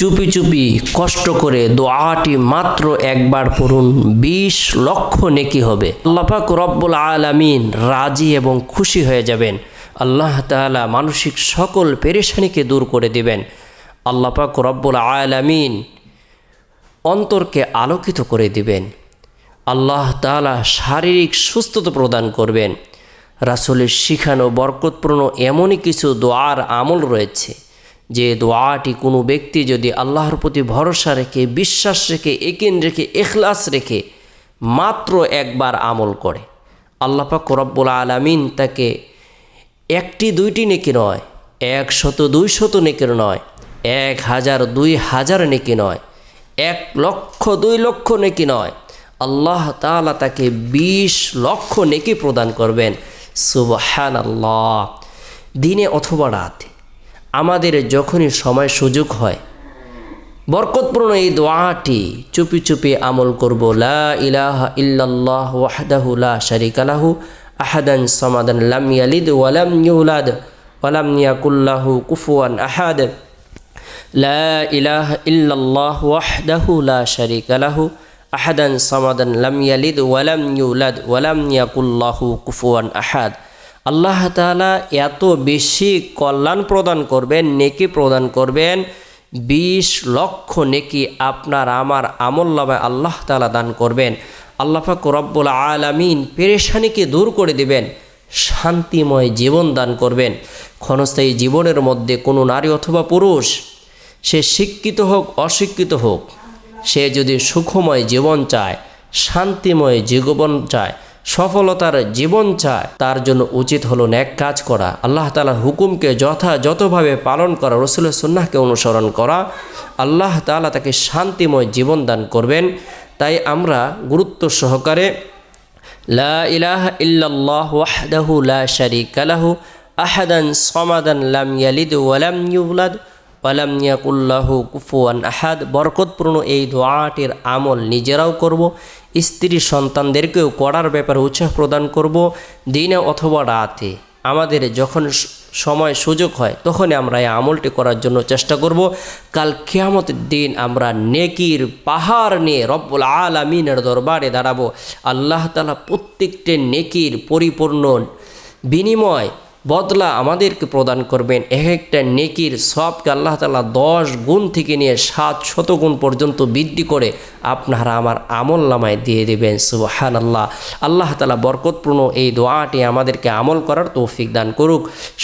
চুপি চুপি কষ্ট করে দোয়াটি মাত্র একবার পড়ুন, বিশ লক্ষ নেকি হবে। আল্লাপাক রব্বুল আলামিন রাজি এবং খুশি হয়ে যাবেন। আল্লাহ তাআলা মানসিক সকল পেরেশানিকে দূর করে দিবেন। আল্লাপাক রব্বুল আলামিন অন্তরকে আলোকিত করে দিবেন। আল্লাহ তাআলা শারীরিক সুস্থতা প্রদান করবেন। রাসূলের শিখানো বরকতপূর্ণ এমনই কিছু দোয়ার আমল রয়েছে। যে দোয়াটি কোনো ব্যক্তি যদি আল্লাহর প্রতি ভরসা রেখে, বিশ্বাস রেখে, একিন রেখে, এখলাস রেখে মাত্র একবার আমল করে, আল্লাহ পাক রব্বুল আলামিন তাকে একটি, দুইটি নেকি নয় এক শত দুই শত নেকির নয়, এক হাজার, দুই হাজার নেকি নয়, এক লক্ষ, দুই লক্ষ নেকি নয়, আল্লাহ তাআলা তাকে বিশ লক্ষ নেকি প্রদান করবেন। সুবহান আল্লাহ দিনে অথবা রাতে আমাদের যখনই সময় সুযোগ হয়, বরকতপূর্ণ এই দোয়াটি চুপি চুপি আমল করব, লা ইলাহা ইল্লাল্লাহ ওয়াহদাহু লা শারিকা লাহু, আহাদান সামাদান লাম ইয়ালিদ ওয়ালাম ইউলাদ ওয়ালাম ইয়াকুল্লাহু কুফুয়ান আহাদ, লা ইলাহা ইল্লাল্লাহ ওয়াহদাহু লা শারিকা লাহু, আহাদান সামাদান লাম ইয়ালিদ ওয়ালাম ইউলাদ ওয়ালাম ইয়াকুল্লাহু কুফুয়ান আহাদ। আল্লাহ তালা এত বেশি কল্যাণ প্রদান করবেন, নেকি প্রদান করবেন। বিশ লক্ষ নেকি আপনার আমার আমল নামায় আল্লাহ তালা দান করবেন। আল্লাহ পাক রব্বুল আলামিন পেরেশানিকে দূর করে দিবেন, শান্তিময় জীবন দান করবেন। ক্ষণস্থায়ী জীবনের মধ্যে কোনো নারী অথবা পুরুষ, সে শিক্ষিত হোক, অশিক্ষিত হোক, সে যদি সুখময় জীবন চায়, শান্তিময় জীবন চায় সফলতার জীবন চায়, তার জন্য উচিত হলো ন্যাক কাজ করা। আল্লাহ তালার হুকুমকে যথাযথভাবে পালন করা, রসুলের সুন্নাহকে অনুসরণ করা। আল্লাহ তালা তাকে শান্তিময় জীবন দান করবেন। তাই আমরা গুরুত্ব সহকারে লা ইলাহা ইল্লাল্লাহ লা লাহু, আহাদান সমাদান লাম ইয়ালিদ ওয়ালাম ইউলাদ। ওয়ালাম ইয়াকুল্লাহু কুফুয়ান আহাদ। বরকতপূর্ণ এই দোয়াটির আমল নিজেরাও করব, স্ত্রী সন্তানদেরকেও করার ব্যাপারে উৎসাহ প্রদান করব, দিনে অথবা রাতে। আমাদের যখন সময় সুযোগ হয়, তখনই আমরা এই আমলটি করার জন্য চেষ্টা করব। কাল কেয়ামতের দিন আমরা নেকির পাহাড় নিয়ে রব্বুল আলামিনের দরবারে দাঁড়াবো। আল্লাহ তালা প্রত্যেকটি নেকির পরিপূর্ণ বিনিময় বদলা আমাদেরকে প্রদান করবেন। এক একটা নেকির সবকে আল্লাহ তালা দশ গুণ থেকে নিয়ে সাত শত গুণ পর্যন্ত বৃদ্ধি করে আপনারা আমার আমল নামায় দিয়ে দেবেন। সুবাহান আল্লাহ আল্লাহ তালা বরকতপূর্ণ এই দোয়াটি আমাদেরকে আমল করার তৌফিক দান করুক।